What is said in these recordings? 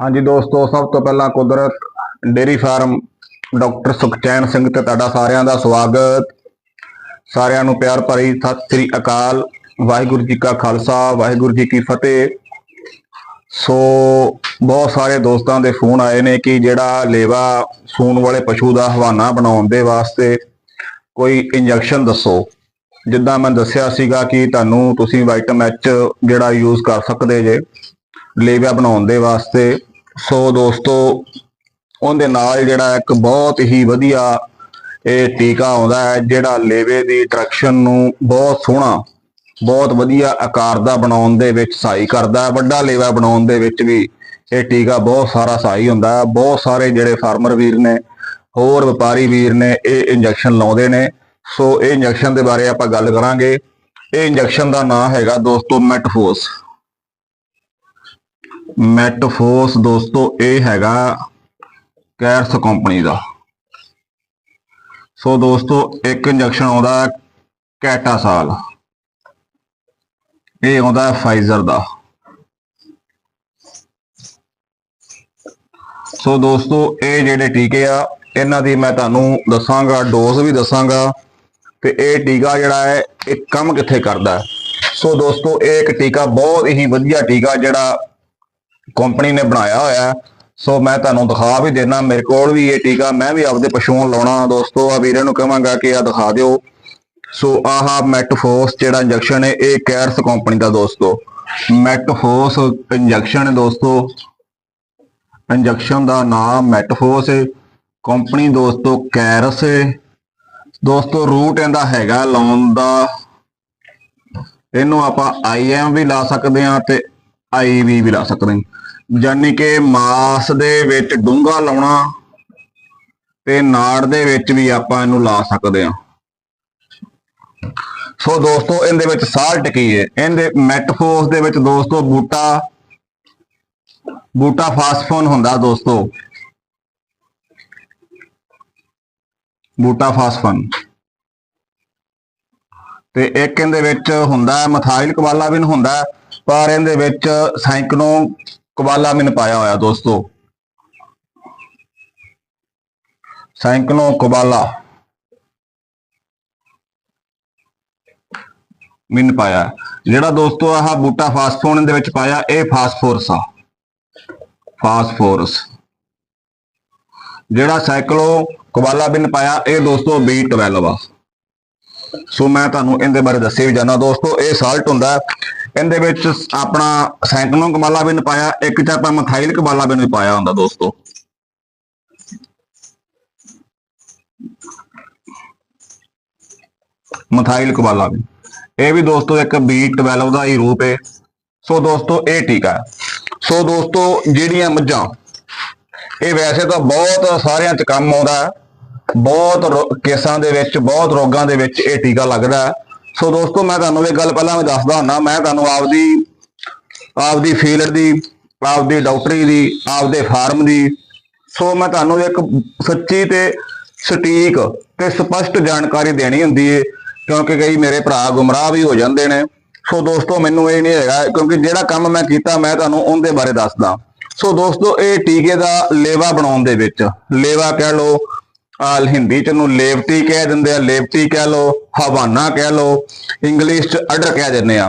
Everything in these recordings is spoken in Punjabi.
ਹਾਂਜੀ ਦੋਸਤੋ, ਸਭ ਤੋਂ ਪਹਿਲਾਂ Kudrat dairy farm doctor Sukhchain Singh ਤੇ ਤੁਹਾਡਾ ਸਾਰਿਆਂ ਦਾ ਸਵਾਗਤ। ਸਾਰਿਆਂ ਨੂੰ ਪਿਆਰ ਭਰੀ ਸਤਿ ਸ੍ਰੀ ਅਕਾਲ। ਵਾਹਿਗੁਰੂ ਜੀ ਕਾ ਖਾਲਸਾ, ਵਾਹਿਗੁਰੂ ਜੀ ਕੀ ਫਤਿਹ। ਸੋ, ਬਹੁਤ ਸਾਰੇ ਦੋਸਤਾਂ ਦੇ ਫੋਨ ਆਏ ਨੇ ਕਿ ਜਿਹੜਾ ਲੇਵਾ ਸੂਣ ਵਾਲੇ ਪਸ਼ੂ ਦਾ ਹਵਾਨਾ ਬਣਾਉਣ ਦੇ ਵਾਸਤੇ ਕੋਈ ਇੰਜੈਕਸ਼ਨ ਦੱਸੋ। ਜਿੱਦਾਂ ਮੈਂ ਦੱਸਿਆ ਸੀਗਾ ਕਿ ਤੁਹਾਨੂੰ ਤੁਸੀਂ ਵਾਈਟਮ ਐਚ ਜਿਹੜਾ ਯੂਜ਼ ਕਰ ਸਕਦੇ ਜੇ ਲੇਵਾ ਬਣਾਉਣ ਦੇ ਵਾਸਤੇ। ਸੋ ਦੋਸਤੋ, ਉਹਦੇ ਨਾਲ ਜਿਹੜਾ ਇੱਕ ਬਹੁਤ ਹੀ ਵਧੀਆ ਇਹ ਟੀਕਾ ਆਉਂਦਾ ਹੈ, ਜਿਹੜਾ ਲੇਵੇ ਦੀ ਡਾਇਰੈਕਸ਼ਨ ਨੂੰ ਬਹੁਤ ਸੋਹਣਾ, ਬਹੁਤ ਵਧੀਆ ਆਕਾਰ ਦਾ ਬਣਾਉਣ ਦੇ ਵਿੱਚ ਸਹਾਈ ਕਰਦਾ ਹੈ। ਵੱਡਾ ਲੇਵਾ ਬਣਾਉਣ ਦੇ ਵਿੱਚ ਵੀ ਇਹ ਟੀਕਾ ਬਹੁਤ ਸਾਰਾ ਸਹਾਈ ਹੁੰਦਾ ਹੈ। ਬਹੁਤ ਸਾਰੇ ਜਿਹੜੇ ਫਾਰਮਰ ਵੀਰ ਨੇ, ਹੋਰ ਵਪਾਰੀ ਵੀਰ ਨੇ ਇਹ ਇੰਜੈਕਸ਼ਨ ਲਾਉਂਦੇ ਨੇ। ਸੋ ਇਹ ਇੰਜੈਕਸ਼ਨ ਦੇ ਬਾਰੇ ਆਪਾਂ ਗੱਲ ਕਰਾਂਗੇ। ਇਹ ਇੰਜੈਕਸ਼ਨ ਦਾ ਨਾਮ ਹੈਗਾ ਦੋਸਤੋ, ਮੈਟਫੋਸ। ਮੈਟਫੋਸ ਦੋਸਤੋ, ਇਹ ਹੈਗਾ ਕੈਰਸ ਕੰਪਨੀ ਦਾ। ਸੋ ਦੋਸਤੋ, ਇੱਕ ਇੰਜੈਕਸ਼ਨ ਆਉਂਦਾ ਕੈਟਾਸਾਲ ਇਹ ਆਉਂਦਾ ਫਾਈਜ਼ਰ ਦਾ। ਸੋ ਦੋਸਤੋ, ਇਹ ਜਿਹੜੇ ਟੀਕੇ ਆ, ਇਹਨਾਂ ਦੀ ਮੈਂ ਤੁਹਾਨੂੰ ਦੱਸਾਂਗਾ ਡੋਜ਼ ਵੀ ਦੱਸਾਂਗਾ, ਤੇ ਇਹ ਟੀਕਾ ਜਿਹੜਾ ਹੈ, ਇਹ ਕੰਮ ਕਿੱਥੇ ਕਰਦਾ ਸੋ ਦੋਸਤੋ, ਇਹ ਇੱਕ ਟੀਕਾ ਬਹੁਤ ਹੀ ਵਧੀਆ ਟੀਕਾ ਜਿਹੜਾ ਕੰਪਨੀ ਨੇ ਬਣਾਇਆ ਹੋਇਆ ਹੈ। ਸੋ ਮੈਂ ਤੁਹਾਨੂੰ ਦਿਖਾ ਵੀ ਦੇਣਾ ਮੇਰੇ ਕੋਲ ਵੀ ਇਹ ਟੀਕਾ, ਮੈਂ ਵੀ ਆਪਦੇ ਪਸ਼ੂਆਂ ਲਾਉਣਾ। ਦੋਸਤੋ ਆ ਵੀਰੇ ਨੂੰ ਕਹਾਂਗਾ ਕਿ ਆ ਦਿਖਾ ਦਿਓ। ਸੋ ਆਹ ਮੈਟਫੋਸ ਜਿਹੜਾ ਇੰਜੈਕਸ਼ਨ ਹੈ, ਇਹ ਕੈਰਸ ਕੰਪਨੀ ਦਾ ਦੋਸਤੋ। ਮੈਟਫੋਸ ਇੰਜੈਕਸ਼ਨ ਹੈ ਦੋਸਤੋ। ਇੰਜੈਕਸ਼ਨ ਦਾ ਨਾਮ ਮੈਟਫੋਸ ਹੈ। ਕੰਪਨੀ ਦੋਸਤੋ ਕੈਰਸ ਹੈ। ਦੋਸਤੋ ਰੂਟ ਇਹਦਾ ਹੈਗਾ ਲਾਉਣ ਦਾ। ਇਹਨੂੰ ਆਪਾਂ ਆਈਐਮ ਵੀ ਲਾ ਸਕਦੇ ਹਾਂ ਤੇ ਆਈ ਵੀ ਲਾ ਸਕਦੇ ਹਾਂ ਯਾਨੀ ਕਿ ਮਾਸ ਦੇ ਵਿੱਚ ਡੂੰਘਾ ਲਾਉਣਾ ਤੇ ਨਾੜ ਦੇ ਵਿੱਚ ਵੀ ਆਪਾਂ ਇਹਨੂੰ ਲਾ ਸਕਦੇ ਹਾਂ। ਸੋ ਦੋਸਤੋ, ਇਹਦੇ ਵਿੱਚ ਸਾਲਟ ਕੀ ਹੈ ਇਹਦੇ ਮੈਟਫੋਸ ਦੇ ਵਿੱਚ ਦੋਸਤੋ, ਬੂਟਾ ਬੂਟਾ ਫਾਸਫੋਨ ਹੁੰਦਾ ਦੋਸਤੋ। ਬੂਟਾ ਫਾਸਫਨ ਤੇ ਇੱਕ ਇਹਦੇ ਵਿੱਚ ਹੁੰਦਾ ਹੈ ਮਥਾਈਲ ਕਵਾਲਾਮਿਨ ਹੁੰਦਾ ਪਰ ਇਹਦੇ ਵਿੱਚ ਸਾਈਕਲੋ ਕਵਾਲਾਮਿਨ ਪਾਇਆ ਹੋਇਆ ਦੋਸਤੋ। ਸਾਈਕਲੋ ਕਵਾਲਾ ਮਿਨ ਪਾਇਆ। ਜਿਹੜਾ ਦੋਸਤੋ ਆਹ ਬੂਟਾ ਫਾਸਫੋਨ ਦੇ ਵਿੱਚ ਪਾਇਆ, ਇਹ ਫਾਸਫੋਰਸ ਆ। ਫਾਸਫੋਰਸ। ਜਿਹੜਾ ਸਾਈਕਲੋ ਕਵਾਲਾਮਿਨ ਪਾਇਆ, ਇਹ ਦੋਸਤੋ B12 ਆ। ਸੋ ਮੈਂ ਤੁਹਾਨੂੰ ਇਹਦੇ ਬਾਰੇ ਦੱਸੇ ਵੀ ਜਾਣਾ ਦੋਸਤੋ, ਇਹ ਸਾਲਟ ਹੁੰਦਾ ਇਹਦੇ ਵਿੱਚ ਆਪਣਾ ਸੈਂਕਨੋ ਕਮਾਲਾ ਵੀ ਪਾਇਆ, ਇੱਕ ਚ ਆਪਾਂ ਮਥਾਈਲ ਕਮਾਲਾ ਵੀ ਪਾਇਆ ਹੁੰਦਾ ਦੋਸਤੋ। ਮਥਾਈਲ ਕਮਾਲਾ ਵੀ। ਇਹ ਵੀ ਦੋਸਤੋ ਇੱਕ B12 ਦਾ ਹੀ ਰੂਪ ਹੈ ਸੋ ਦੋਸਤੋ ਇਹ ਟੀਕਾ ਸੋ ਦੋਸਤੋ ਜਿਹੜੀਆਂ ਮੱਝਾਂ, ਇਹ ਵੈਸੇ ਤਾਂ ਬਹੁਤ ਸਾਰਿਆਂ 'ਚ ਕੰਮ ਆਉਂਦਾ। ਬਹੁਤ ਰੋ- ਕੇਸਾਂ ਦੇ ਵਿੱਚ, ਬਹੁਤ ਰੋਗਾਂ ਦੇ ਵਿੱਚ ਇਹ ਟੀਕਾ ਲੱਗਦਾ। ਹੈ ਸੋ ਦੋਸਤੋ, ਮੈਂ ਤੁਹਾਨੂੰ ਇਹ ਗੱਲ ਪਹਿਲਾਂ ਵੀ ਦੱਸਦਾ ਹੁੰਨਾ ਮੈਂ ਤੁਹਾਨੂੰ ਆਪਦੀ ਆਪਦੀ ਫੀਲਡ ਦੀ, ਆਪਦੀ ਡਾਕਟਰੀ ਦੀ, ਆਪਦੇ ਫਾਰਮ ਦੀ, ਸੋ ਮੈਂ ਤੁਹਾਨੂੰ ਇੱਕ ਸੱਚੀ ਤੇ ਸਟੀਕ ਤੇ ਸਪਸ਼ਟ ਜਾਣਕਾਰੀ ਦੇਣੀ ਹੁੰਦੀ ਏ, ਕਿਉਂਕਿ ਕਈ ਮੇਰੇ ਭਰਾ ਗੁੰਮਰਾਹ ਵੀ ਹੋ ਜਾਂਦੇ ਨੇ। ਸੋ ਦੋਸਤੋ, ਮੈਨੂੰ ਇਹ ਨਹੀਂ ਹੈਗਾ, ਕਿਉਂਕਿ ਜਿਹੜਾ ਕੰਮ ਮੈਂ ਕੀਤਾ, ਮੈਂ ਤੁਹਾਨੂੰ ਉਹਦੇ ਬਾਰੇ ਦੱਸਦਾ। ਸੋ ਦੋਸਤੋ, ਇਹ ਟੀਕੇ ਦਾ ਲੇਵਾ ਬਣਾਉਣ ਦੇ ਵਿੱਚ, ਲੇਵਾ ਕਹਿ ਲਓ ਹਿੰਦੀ ਚ ਨੂੰ ਲੇਵਟੀ ਕਹਿ ਦਿੰਦੇ ਆ, ਲੇਵਟੀ ਕਹਿ ਲਓ, ਹਵਾਨਾ ਕਹਿ ਲਓ, ਇੰਗਲਿਸ਼ ਚ ਅਡਰ ਕਹਿ ਦਿੰਦੇ ਆ।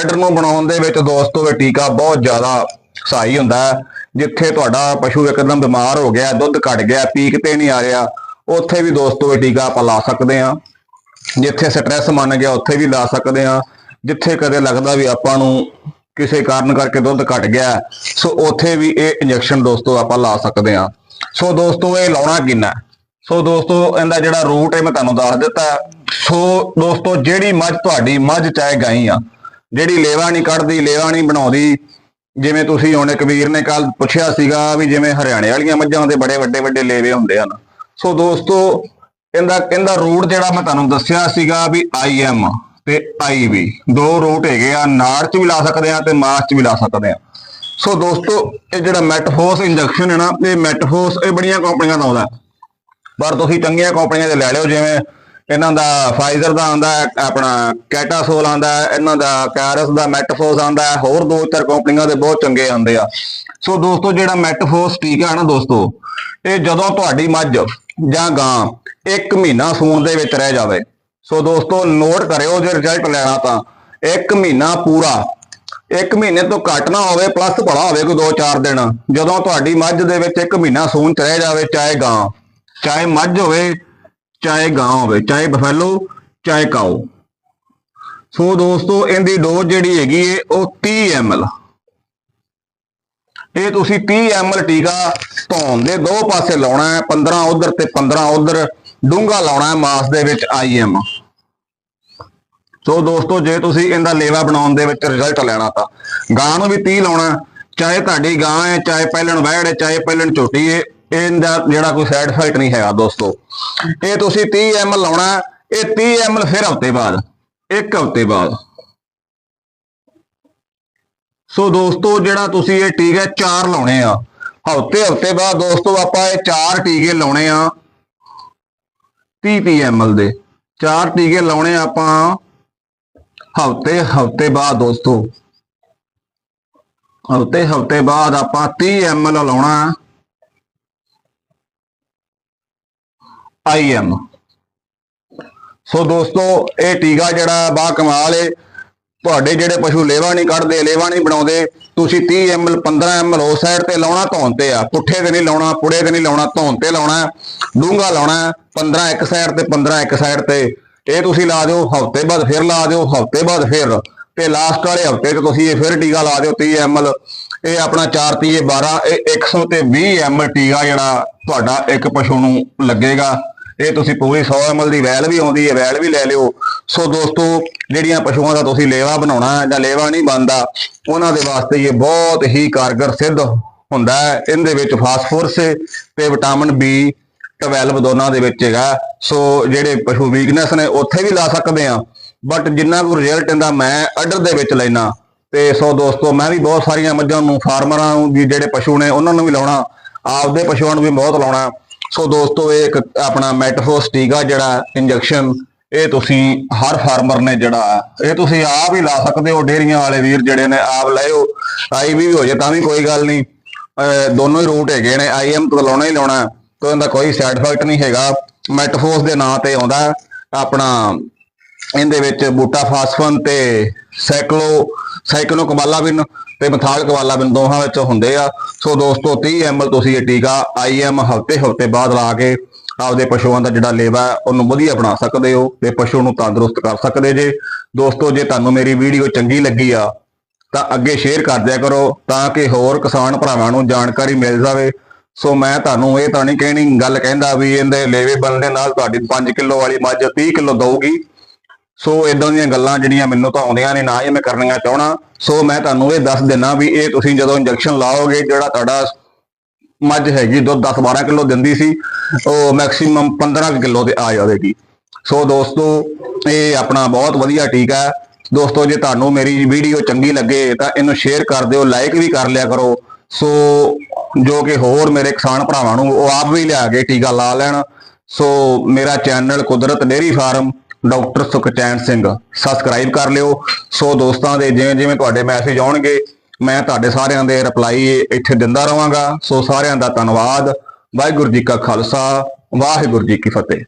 ਅਡਰ ਨੂੰ ਬਣਾਉਣ ਦੇ ਵਿੱਚ ਦੋਸਤੋ ਇਹ ਟੀਕਾ ਬਹੁਤ ਜ਼ਿਆਦਾ ਸਹਾਈ ਹੁੰਦਾ ਹੈ। ਜਿੱਥੇ ਤੁਹਾਡਾ ਪਸ਼ੂ ਇੱਕਦਮ ਬਿਮਾਰ ਹੋ ਗਿਆ, ਦੁੱਧ ਘਟ ਗਿਆ, ਪੀਕ ਤੇ ਨਹੀਂ ਆ ਰਿਹਾ, ਉੱਥੇ ਵੀ ਦੋਸਤੋ ਇਹ ਟੀਕਾ ਆਪਾਂ ਲਾ ਸਕਦੇ ਆ ਜਿੱਥੇ ਸਟ੍ਰੈਸ ਮੰਨ ਗਿਆ, ਉੱਥੇ ਵੀ ਲਾ ਸਕਦੇ ਆ ਜਿੱਥੇ ਕਦੇ ਲੱਗਦਾ ਵੀ ਆਪਾਂ ਨੂੰ ਕਿਸੇ ਕਾਰਨ ਕਰਕੇ ਦੁੱਧ ਘਟ ਗਿਆ, ਸੋ ਉੱਥੇ ਵੀ ਇਹ ਇੰਜੈਕਸ਼ਨ ਦੋਸਤੋ ਆਪਾਂ ਲਾ ਸਕਦੇ ਆ ਸੋ ਦੋਸਤੋ ਇਹ ਲਾਉਣਾ ਕਿੰਨਾ ਸੋ ਦੋਸਤੋ, ਇਹਦਾ ਜਿਹੜਾ ਰੂਟ ਹੈ ਮੈਂ ਤੁਹਾਨੂੰ ਦੱਸ ਦਿੱਤਾ। ਸੋ ਦੋਸਤੋ, ਜਿਹੜੀ ਮੱਝ ਤੁਹਾਡੀ ਮੱਝ ਚਾਹੇ ਗਾਈ ਆ, ਜਿਹੜੀ ਲੇਵਾ ਨਹੀਂ ਕੱਢਦੀ, ਲੇਵਾ ਨਹੀਂ ਬਣਾਉਂਦੀ, ਜਿਵੇਂ ਤੁਸੀਂ ਹੁਣ ਕਬੀਰ ਨੇ ਕੱਲ ਪੁੱਛਿਆ ਸੀਗਾ ਵੀ ਜਿਵੇਂ ਹਰਿਆਣੇ ਵਾਲੀਆਂ ਮੱਝਾਂ ਦੇ ਬੜੇ ਵੱਡੇ ਵੱਡੇ ਲੇਵੇ ਹੁੰਦੇ ਹਨ। ਸੋ ਦੋਸਤੋ, ਇਹਦਾ ਇਹਦਾ ਰੂਟ ਜਿਹੜਾ ਮੈਂ ਤੁਹਾਨੂੰ ਦੱਸਿਆ ਸੀਗਾ ਵੀ ਆਈਐਮ ਤੇ ਆਈਵੀ ਦੋ ਰੂਟ ਹੈਗੇ ਆ, ਨਾੜ ਚ ਵੀ ਲਾ ਸਕਦੇ ਆ ਤੇ ਮਾਸ ਚ ਵੀ ਲਾ ਸਕਦੇ ਆ। ਸੋ ਦੋਸਤੋ, ਇਹ ਜਿਹੜਾ ਮੈਟਫੋਸ ਇੰਜੈਕਸ਼ਨ ਹੈ ਨਾ, ਇਹ ਮੈਟਫੋਸ ਇਹ ਬੜੀਆਂ ਕੰਪਨੀਆਂ ਦਾ ਆਉਂਦਾ। ਪਰ ਤੁਸੀਂ ਚੰਗੀਆਂ ਕੰਪਨੀਆਂ ਦੇ ਲੈ ਲਿਓ, ਜਿਵੇਂ ਇਹਨਾਂ ਦਾ ਫਾਈਜ਼ਰ ਦਾ ਆਂਦਾ ਆਪਣਾ ਕੈਟਾਸੋਲ ਆਂਦਾ ਇਹਨਾਂ ਦਾ ਕੈਰਸ ਦਾ ਮੈਟਫੋਸ ਆਂਦਾ ਹੋਰ ਦੋ ਚਾਰ ਕੰਪਨੀਆਂ ਦੇ ਬਹੁਤ ਚੰਗੇ ਆਂਦੇ ਆ। ਸੋ ਦੋਸਤੋ, ਜਿਹੜਾ ਮੈਟਫੋਸ ਟੀਕਾ ਹੈ ਨਾ ਦੋਸਤੋ, ਇਹ ਜਦੋਂ ਤੁਹਾਡੀ ਮੱਝ ਜਾਂ ਗਾਂ ਇੱਕ ਮਹੀਨਾ ਸੂਣ ਦੇ ਵਿੱਚ ਰਹਿ ਜਾਵੇ, ਸੋ ਦੋਸਤੋ ਨੋਟ ਕਰਿਓ ਜੇ ਰਿਜ਼ਲਟ ਲੈਣਾ ਤਾਂ, ਇੱਕ ਮਹੀਨਾ ਪੂਰਾ, ਇੱਕ ਮਹੀਨੇ ਤੋਂ ਘੱਟ ਨਾ ਹੋਵੇ ਪਲੱਸ ਭਲਾ ਹੋਵੇ ਕੋਈ 2-4 ਦਿਨ, ਜਦੋਂ ਤੁਹਾਡੀ ਮੱਝ ਦੇ ਵਿੱਚ ਇੱਕ ਮਹੀਨਾ ਸੂਣ ਚ ਰਹਿ ਜਾਵੇ, ਚਾਹੇ ਗਾਂ। ਚਾਹੇ ਮੱਝ ਹੋਵੇ, ਚਾਹੇ ਗਾਂ ਹੋਵੇ, ਚਾਹੇ ਬਫੈਲੋ, ਚਾਹੇ ਕਾਓ। ਸੋ ਦੋਸਤੋ, ਇਹਦੀ ਡੋਜ਼ ਜਿਹੜੀ ਹੈਗੀ ਏ, ਉਹ 30 ml ਇਹ ਤੁਸੀਂ 30 ml ਟੀਕਾ ਧੌਣ ਦੇ ਦੋ ਪਾਸੇ ਲਾਉਣਾ ਹੈ 15 ਉਧਰ ਤੇ 15 ਉਧਰ, ਡੂੰਘਾ ਲਾਉਣਾ ਹੈ ਮਾਸ ਦੇ ਵਿੱਚ IM ਸੋ ਦੋਸਤੋ, ਜੇ ਤੁਸੀਂ ਇਹਦਾ ਲੇਵਾ ਬਣਾਉਣ ਦੇ ਵਿੱਚ ਰਿਜ਼ਲਟ ਲੈਣਾ ਤਾਂ, ਗਾਂ ਨੂੰ ਵੀ 30 ਲਾਉਣਾ ਚਾਹੇ ਤੁਹਾਡੀ ਗਾਂ ਹੈ, ਚਾਹੇ ਪਹਿਲਣ ਵਹਿੜ ਹੈ, ਚਾਹੇ ਪਹਿਲਣ ਝੋਟੀ ਹੈ ਇਹਦਾ ਜਿਹੜਾ ਕੋਈ ਸਾਈਡ ਇਫੈਕਟ ਨਹੀਂ ਹੈਗਾ ਦੋਸਤੋ। ਇਹ ਤੁਸੀਂ 30 ml ਲਾਉਣਾ ਹੈ। ਇਹ 30 ml ਫਿਰ ਹਫ਼ਤੇ ਬਾਅਦ, ਇੱਕ ਹਫ਼ਤੇ ਬਾਅਦ। ਸੋ ਦੋਸਤੋ, ਜਿਹੜਾ ਤੁਸੀਂ ਇਹ ਟੀਕਾ ਚਾਰ ਲਾਉਣੇ ਆ, ਹਫ਼ਤੇ ਹਫ਼ਤੇ ਬਾਅਦ ਦੋਸਤੋ, ਆਪਾਂ ਇਹ ਚਾਰ ਟੀਕੇ ਲਾਉਣੇ ਆ 30 30 ml ਦੇ। ਚਾਰ ਟੀਕੇ ਲਾਉਣੇ ਆ ਆਪਾਂ ਹਫ਼ਤੇ ਹਫ਼ਤੇ ਬਾਅਦ ਦੋਸਤੋ। ਹਫ਼ਤੇ ਹਫ਼ਤੇ ਬਾਅਦ ਆਪਾਂ 30 ml ਲਾਉਣਾ। ਆਈਐਮ ਸੋ ਦੋਸਤੋ, ਇਹ ਟੀਕਾ ਜਿਹੜਾ ਬਾ ਕਮਾਲ ਏ। ਤੁਹਾਡੇ ਜਿਹੜੇ ਪਸ਼ੂ ਲੇਵਾ ਨਹੀਂ ਕੱਢਦੇ, ਲੇਵਾ ਨਹੀਂ ਬਣਾਉਂਦੇ, ਤੁਸੀਂ 30 ml 15 ml ਉਸ ਸਾਈਡ ਤੇ ਲਾਉਣਾ ਧੌਣ ਤੇ ਆ। ਪੁੱਠੇ ਤੇ ਨਹੀਂ ਲਾਉਣਾ, ਪੁੜੇ ਤੇ ਨਹੀਂ ਲਾਉਣਾ, ਧੌਣ ਤੇ ਲਾਉਣਾ ਡੂੰਗਾ ਲਾਉਣਾ 15 ਇੱਕ ਸਾਈਡ ਤੇ 15 ਇੱਕ ਸਾਈਡ ਤੇ। ਇਹ ਤੁਸੀਂ ਲਾ ਦਿਓ, ਹਫ਼ਤੇ ਬਾਅਦ ਫਿਰ ਲਾ ਦਿਓ, ਹਫ਼ਤੇ ਬਾਅਦ ਫਿਰ। ਤੇ ਲਾਸਟ ਵਾਲੇ ਹਫ਼ਤੇ 'ਚ ਤੁਸੀਂ ਇਹ ਫਿਰ ਟੀਕਾ ਲਾ ਦਿਓ 30 ml ਇਹ ਆਪਣਾ 4 ਤੀਏ 12 ਇਹ 100 ਤੇ 20 ml ਟੀਕਾ ਜਿਹੜਾ ਤੁਹਾਡਾ ਇੱਕ ਪਸ਼ੂ ਨੂੰ ਲੱਗੇਗਾ। ਇਹ ਤੁਸੀਂ ਪੂਰੀ 100 ml ਦੀ ਵੈਲ ਵੀ ਆਉਂਦੀ ਹੈ, ਵੈਲ ਵੀ ਲੈ ਲਿਓ। ਸੋ ਦੋਸਤੋ, ਜਿਹੜੀਆਂ ਪਸ਼ੂਆਂ ਦਾ ਤੁਸੀਂ ਲੇਵਾ ਬਣਾਉਣਾ ਜਾਂ ਲੇਵਾ ਨਹੀਂ ਬਣਦਾ, ਉਹਨਾਂ ਦੇ ਵਾਸਤੇ ਇਹ ਬਹੁਤ ਹੀ ਕਾਰਗਰ ਸਿੱਧ ਹੁੰਦਾ ਹੈ। ਇਹਦੇ ਵਿੱਚ ਫਾਸਫੋਰਸ ਤੇ ਵਿਟਾਮਿਨ ਬੀ 12 ਦੋਨਾਂ ਦੇ ਵਿੱਚ ਹੈਗਾ। ਸੋ ਜਿਹੜੇ ਪਸ਼ੂ ਵੀਕਨੈਸ ਨੇ, ਉੱਥੇ ਵੀ ਲਾ ਸਕਦੇ ਆ ਬਟ ਜਿੰਨਾ ਕੁ ਰਿਜ਼ਲਟ ਇਹਦਾ ਮੈਂ ਆਰਡਰ ਦੇ ਵਿੱਚ ਲੈਣਾ ਤੇ ਸੋ ਦੋਸਤੋ, ਮੈਂ ਵੀ ਬਹੁਤ ਸਾਰੀਆਂ ਮੱਝਾਂ ਨੂੰ ਫਾਰਮਰਾਂ ਨੂੰ ਵੀ ਜਿਹੜੇ ਪਸ਼ੂ ਨੇ, ਉਹਨਾਂ ਨੂੰ ਵੀ ਲਾਉਣਾ। ਆਪਦੇ ਪਸ਼ੂਆਂ ਨੂੰ ਵੀ ਬਹੁਤ ਲਾਉਣਾ। ਸੋ ਦੋਸਤੋ, ਇਹ ਇੱਕ ਆਪਣਾ ਮੈਟਫੋਸ ਟੀਕਾ ਜਿਹੜਾ ਇੰਜੈਕਸ਼ਨ, ਇਹ ਤੁਸੀਂ ਹਰ ਫਾਰਮਰ ਨੇ ਜਿਹੜਾ, ਇਹ ਤੁਸੀਂ ਆਪ ਹੀ ਲਾ ਸਕਦੇ ਹੋ, ਡੇਰੀਆਂ ਵਾਲੇ ਵੀਰ ਜਿਹੜੇ ਨੇ ਆਪ ਲਿਓ ਆਈ ਵੀ ਹੋ ਜੇ ਤਾਂ ਵੀ ਕੋਈ ਗੱਲ ਨਹੀਂ। ਦੋਨੋਂ ਹੀ ਰੂਟ ਹੈਗੇ ਨੇ ਆਈਐਮ ਤੋਂ ਲਾਉਣਾ ਹੀ ਲਾਉਣਾ, ਕੋਈ ਇਹਦਾ ਕੋਈ ਸਾਈਡ ਇਫੈਕਟ ਨਹੀਂ ਹੈਗਾ। ਮੈਟਫੋਸ ਦੇ ਨਾਂ ਤੇ ਆਉਂਦਾ, ਆਪਣਾ, ਇਹਦੇ ਵਿੱਚ ਬੂਟਾ ਫਾਸਫਨ ਤੇ ਸਾਈਕਲੋ ਸਾਈਕਲੋ ਕਬਾਲਾਬਿਨ ਤੇ ਮਥਾਲ ਕਬਾਲਾਬਿਨ ਦੋਹਾਂ ਵਿੱਚ ਹੁੰਦੇ ਆ। ਸੋ ਦੋਸਤੋ 30 ml ਤੁਸੀਂ ਇਹ ਟੀਕਾ ਆਈਐਮ ਹਫ਼ਤੇ ਹਫ਼ਤੇ ਬਾਅਦ ਲਾ ਕੇ ਆਪਦੇ ਪਸ਼ੂਆਂ ਦਾ ਜਿਹੜਾ ਲੇਵਾ ਹੈ, ਉਹਨੂੰ ਵਧੀਆ ਬਣਾ ਸਕਦੇ ਹੋ ਤੇ ਪਸ਼ੂ ਨੂੰ ਤੰਦਰੁਸਤ ਕਰ ਸਕਦੇ ਜੇ। ਦੋਸਤੋ ਜੇ ਤੁਹਾਨੂੰ ਮੇਰੀ ਵੀਡੀਓ ਚੰਗੀ ਲੱਗੀ ਆ ਤਾਂ ਅੱਗੇ ਸ਼ੇਅਰ ਕਰ ਦਿਆ ਕਰੋ ਤਾਂ ਕਿ ਹੋਰ ਕਿਸਾਨ ਭਰਾਵਾਂ ਨੂੰ ਜਾਣਕਾਰੀ ਮਿਲ ਜਾਵੇ। ਸੋ ਮੈਂ ਤੁਹਾਨੂੰ ਇਹ ਤਾਂ ਨਹੀਂ ਕਹਿਣੀ ਗੱਲ ਕਹਿੰਦਾ ਵੀ ਇਹਦੇ ਲੇਵੇ ਬਣਨ ਦੇ ਨਾਲ ਤੁਹਾਡੀ 5 ਕਿਲੋ ਵਾਲੀ ਮੱਝ 30 ਕਿਲੋ ਦਊਗੀ। ਸੋ ਇਦਾਂ ਦੀਆਂ ਗੱਲਾਂ ਜਿਹੜੀਆਂ ਮੈਨੂੰ ਤਾਂ ਆਉਂਦੀਆਂ ਨੇ, ਨਾ ਹੀ ਮੈਂ ਕਰਨੀਆਂ ਚਾਹਣਾ ਸੋ ਮੈਂ ਤੁਹਾਨੂੰ ਇਹ ਦੱਸ ਦਿੰਨਾ ਵੀ ਇਹ ਤੁਸੀਂ ਜਦੋਂ ਇੰਜੈਕਸ਼ਨ ਲਾਓਗੇ, ਜਿਹੜਾ ਤੁਹਾਡਾ ਮੱਝ ਹੈਗੀ, ਦੁੱਧ 10 12 ਕਿਲੋ ਦਿੰਦੀ ਸੀ, ਉਹ ਮੈਕਸਿਮਮ 15 ਕਿਲੋ ਤੇ ਆ ਜਾਵੇਗੀ। ਸੋ ਦੋਸਤੋ, ਇਹ ਆਪਣਾ ਬਹੁਤ ਵਧੀਆ ਟੀਕਾ ਹੈ। ਦੋਸਤੋ, ਜੇ ਤੁਹਾਨੂੰ ਮੇਰੀ ਵੀਡੀਓ ਚੰਗੀ ਲੱਗੇ, ਤਾਂ ਇਹਨੂੰ ਸ਼ੇਅਰ ਕਰ ਦਿਓ ਲਾਈਕ ਵੀ ਕਰ ਲਿਆ ਕਰੋ। ਸੋ ਜੋ ਕਿ ਹੋਰ ਮੇਰੇ ਕਿਸਾਨ ਭਰਾਵਾਂ ਨੂੰ, ਉਹ ਆਪ ਵੀ ਲਿਆ ਕੇ ਟੀਕਾ ਲਾ ਲੈਣ। ਸੋ ਮੇਰਾ channel Kudrat dairy farm doctor Sukhchain Singh. Subscribe ਕਰ ਲਿਓ। ਸੋ ਦੋਸਤਾਂ ਦੇ ਜਿਵੇਂ ਜਿਵੇਂ ਤੁਹਾਡੇ ਮੈਸੇਜ ਆਉਣਗੇ, ਮੈਂ ਤੁਹਾਡੇ ਸਾਰਿਆਂ ਦੇ ਰਿਪਲਾਈ ਇੱਥੇ ਦਿੰਦਾ ਰਵਾਂਗਾ ਸੋ ਸਾਰਿਆਂ ਦਾ ਧੰਨਵਾਦ। ਵਾਹਿਗੁਰੂ ਜੀ ਕਾ ਖਾਲਸਾ, ਵਾਹਿਗੁਰੂ ਜੀ ਕੀ ਫਤਿਹ।